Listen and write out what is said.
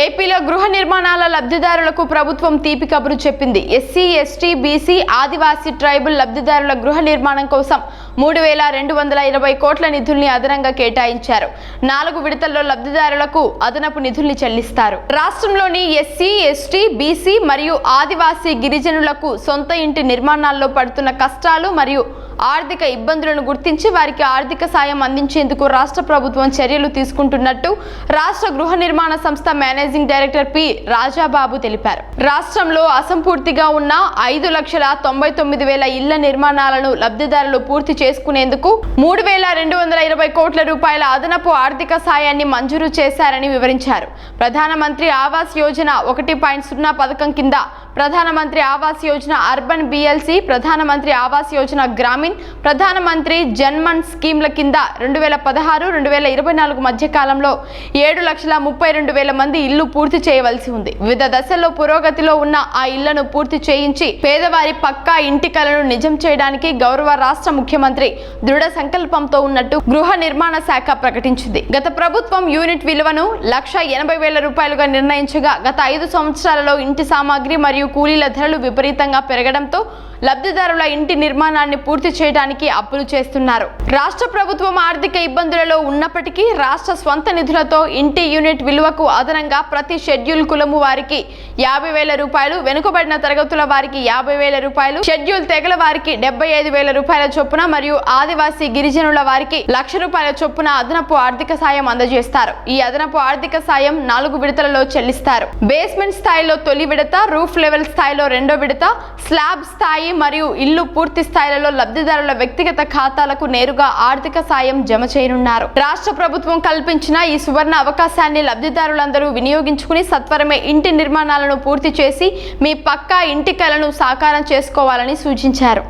ఏపీలో గృహ నిర్మాణాల లబ్ధిదారులకు ప్రభుత్వం తీపి కబురు చెప్పింది. SC ST BC Adivasi tribal లబ్ధిదారుల గృహ నిర్మాణం కోసం మూడు వేల రెండు వందల ఇరవై కోట్ల నిధుల్ని అదనంగా కేటాయించారు. నాలుగు విడతల్లో లబ్ధిదారులకు అదనపు నిధుల్ని చెల్లిస్తారు. రాష్ట్రంలోని ఎస్సీ ఎస్టీ బీసీ మరియు ఆదివాసీ గిరిజనులకు సొంత ఇంటి నిర్మాణాల్లో పడుతున్న కష్టాలు మరియు ఆర్థిక ఇబ్బందులను గుర్తించి వారికి ఆర్థిక సాయం అందించేందుకు రాష్ట్ర ప్రభుత్వం చర్యలు తీసుకుంటున్నట్టు రాష్ట్ర గృహ నిర్మాణ సంస్థ మేనేజింగ్ డైరెక్టర్ పి రాజాబాబు తెలిపారు. రాష్ట్రంలో అసంపూర్తిగా ఉన్న ఐదు లక్షల తొంభై తొమ్మిది వేల ఇళ్ళ నిర్మాణాలను లబ్ధిదారులు పూర్తి చేసుకునేందుకు మూడు వేల రెండు వందల ఇరవై కోట్ల రూపాయల అదనపు ఆర్థిక సాయాన్ని మంజూరు చేశారని వివరించారు. ప్రధానమంత్రి ఆవాస్ యోజన ఒకటి పాయింట్ సున్నా పథకం కింద ప్రధానమంత్రి ఆవాస్ యోజన అర్బన్ బిఎల్సి ప్రధానమంత్రి ఆవాస్ యోజన గ్రామీణ్ ప్రధానమంత్రి జన్మన్ స్కీమ్ల కింద రెండు వేల పదహారు రెండు వేల ఇరవై నాలుగు మధ్య కాలంలో ఏడు లక్షల ముప్పై రెండు వేల మంది ఇల్లు పూర్తి చేయవలసి ఉంది. వివిధ దశల్లో పురోగతిలో ఉన్న ఆ ఇళ్ళను పూర్తి చేయించి పేదవారి పక్కా ఇంటి కలను నిజం చేయడానికి గౌరవ రాష్ట్ర ముఖ్యమంత్రి దృఢ సంకల్పంతో ఉన్నట్టు గృహ నిర్మాణ శాఖ ప్రకటించింది. గత ప్రభుత్వం యూనిట్ విలువను లక్ష ఎనభై వేల రూపాయలుగా నిర్ణయించగా గత ఐదు సంవత్సరాలలో ఇంటి సామాగ్రి మరియు కూలీల ధరలు విపరీతంగా పెరగడంతో లబ్ధిదారుల ఇంటి నిర్మాణాన్ని పూర్తి చేయడానికి అప్పులు చేస్తున్నారు. రాష్ట్ర ప్రభుత్వం ఆర్థిక ఇబ్బందులలో ఉన్నప్పటికీ రాష్ట్ర స్వంత నిధులతో ఇంటి యూనిట్ విలువకు అదనంగా ప్రతి షెడ్యూల్ కులము వారికి యాభై వేల రూపాయలు వెనుకబడిన తరగతుల వారికి యాభై వేల రూపాయలు షెడ్యూల్ తెగల వారికి డెబ్బై ఐదు వేల రూపాయల చొప్పున మరియు ఆదివాసీ గిరిజనుల వారికి లక్ష రూపాయల చొప్పున అదనపు ఆర్థిక సాయం అందజేస్తారు. ఈ అదనపు ఆర్థిక సాయం నాలుగు విడతలలో చెల్లిస్తారు. బేస్మెంట్ స్థాయిలో తొలి విడత రూఫ్ లెవెల్ స్థాయిలో రెండో విడత స్లాబ్ స్థాయి మరియు ఇల్లు పూర్తి స్థాయిలలో లబ్ధిదారుల వ్యక్తిగత ఖాతాలకు నేరుగా ఆర్థిక సాయం జమ చేయనున్నారు. రాష్ట్ర ప్రభుత్వం కల్పించిన ఈ సువర్ణ అవకాశాన్ని లబ్ధిదారులందరూ వినియోగించుకుని సత్వరమే ఇంటి నిర్మాణాలను పూర్తి చేసి మీ పక్కా ఇంటి కలను సాకారం చేసుకోవాలని సూచించారు.